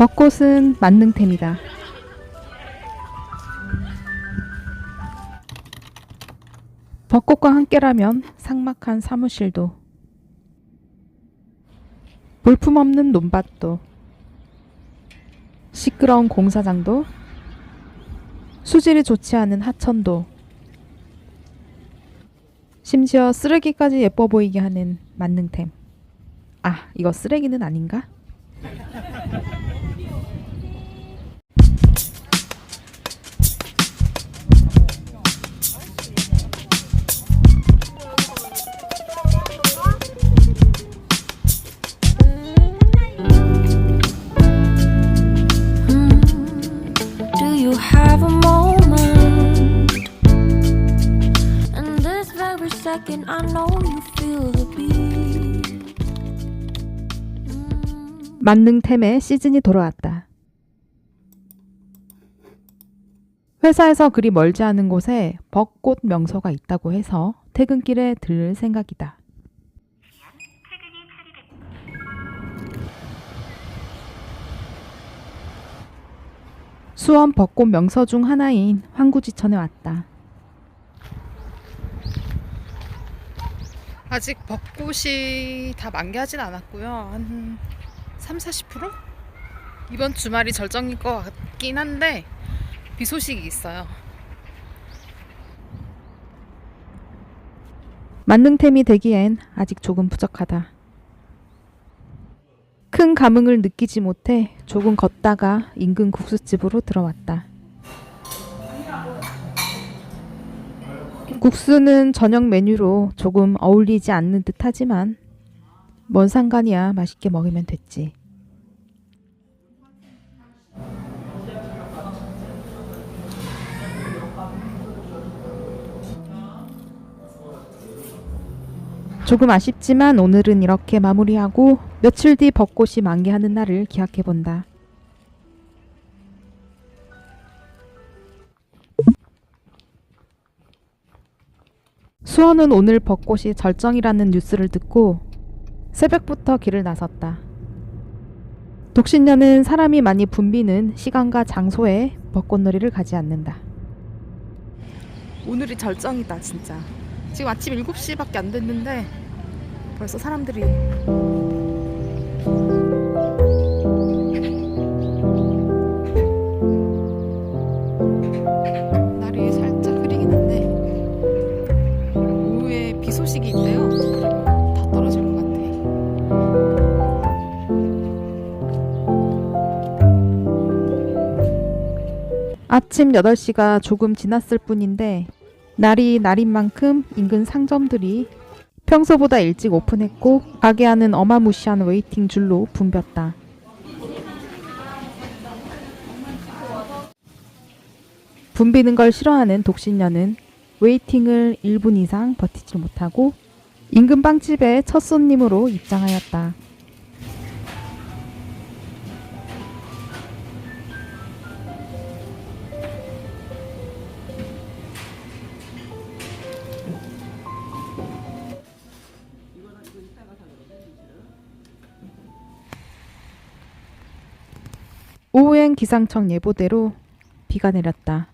벚꽃은 만능템이다. 벚꽃과 함께라면 삭막한 사무실도 볼품없는 논밭도 시끄러운 공사장도 수질이 좋지 않은 하천도 심지어 쓰레기까지 예뻐 보이게 하는 만능템. 아, 이거 쓰레기는 아닌가? Second, I know you feel the beat. 만능템의 시즌이 돌아왔다. 회사에서 그리 멀지 않은 곳에 벚꽃 명소가 있다고 해서 퇴근길에 들을 생각이다. 수원 벚꽃 명소 중 하나인 황구지천에 왔다. 아직 벚꽃이 다 만개하진 않았고요. 한 3, 40%? 이번 주말이 절정일 것 같긴 한데 비 소식이 있어요. 만능템이 되기엔 아직 조금 부족하다. 큰 감흥을 느끼지 못해 조금 걷다가 인근 국수집으로 들어왔다. 국수는 저녁 메뉴로 조금 어울리지 않는 듯 하지만 뭔 상관이야 맛있게 먹으면 됐지. 조금 아쉽지만 오늘은 이렇게 마무리하고 며칠 뒤 벚꽃이 만개하는 날을 기약해 본다. 수원은 오늘 벚꽃이 절정이라는 뉴스를 듣고 새벽부터 길을 나섰다. 독신녀는 사람이 많이 붐비는 시간과 장소에 벚꽃놀이를 가지 않는다. 오늘이 절정이다, 진짜. 지금 아침 7시밖에 안 됐는데 벌써 사람들이 아침 8시가 조금 지났을 뿐인데 날이 날인 만큼 인근 상점들이 평소보다 일찍 오픈했고 가게 안은 어마무시한 웨이팅 줄로 붐볐다. 붐비는 걸 싫어하는 독신녀는 웨이팅을 1분 이상 버티지 못하고 인근 빵집에 첫 손님으로 입장하였다. 오후엔 기상청 예보대로 비가 내렸다.